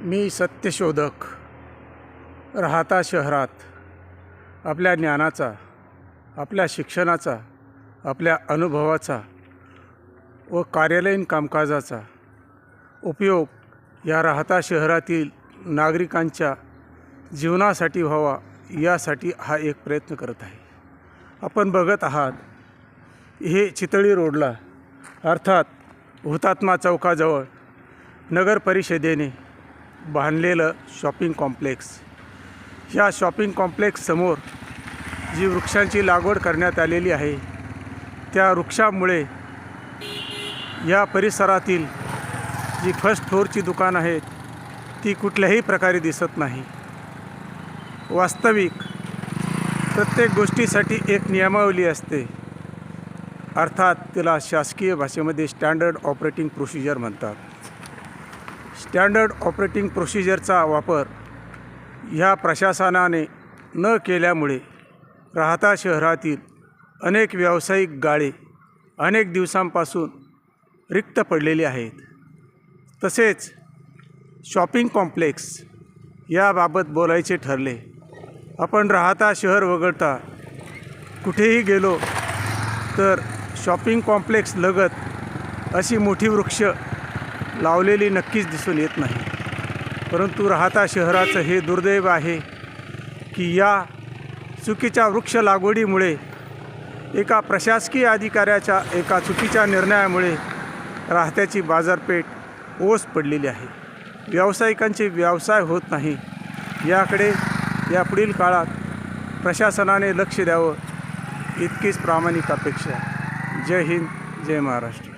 मी सत्यशोधक. राहता शहरात. आपल्या ज्ञानाचा आपल्या शिक्षणाचा आपल्या अनुभवाचा व कार्यालयीन कामकाजाचा उपयोग या राहता शहरातील नागरिकांच्या जीवनासाठी व्हावा यासाठी हा एक प्रयत्न करत आहे. आपण बघत आहात हे चितळी रोडला अर्थात हुतात्मा चौकाजवळ नगर परिषदेने बांधलेलं शॉपिंग कॉम्प्लेक्स. ह्या शॉपिंग कॉम्प्लेक्ससमोर जी वृक्षांची लागवड करण्यात आलेली आहे त्या वृक्षामुळे या परिसरातील जी फर्स्ट फ्लोअरची दुकानं आहेत ती कुठल्याही प्रकारे दिसत नाही. वास्तविक प्रत्येक गोष्टीसाठी एक नियमावली असते. अर्थात तिला शासकीय भाषेमध्ये स्टँडर्ड ऑपरेटिंग प्रोसिजर म्हणतात. स्टँडर्ड ऑपरेटिंग प्रोसिजरचा वापर ह्या प्रशासनाने न केल्यामुळे राहता शहरातील अनेक व्यावसायिक गाळे अनेक दिवसांपासून रिक्त पडलेले आहेत. तसेच शॉपिंग कॉम्प्लेक्स याबाबत बोलायचे ठरले. आपण राहता शहर वगळता कुठेही गेलो तर शॉपिंग कॉम्प्लेक्स लगत अशी मोठी वृक्ष लावलेली नक्कीच दिसून येत नाही. परंतु राहता शहराचं हे दुर्दैव आहे की या चुकीच्या वृक्ष लागवडीमुळे एका प्रशासकीय अधिकाऱ्याच्या एका चुकीच्या निर्णयामुळे राहत्याची बाजारपेठ ओस पडलेली आहे. व्यावसायिकांचे व्यवसाय होत नाही. याकडे या पुढील काळात प्रशासनाने लक्ष द्यावं इतकीच प्रामाणिक अपेक्षा जय हिंद जय महाराष्ट्र.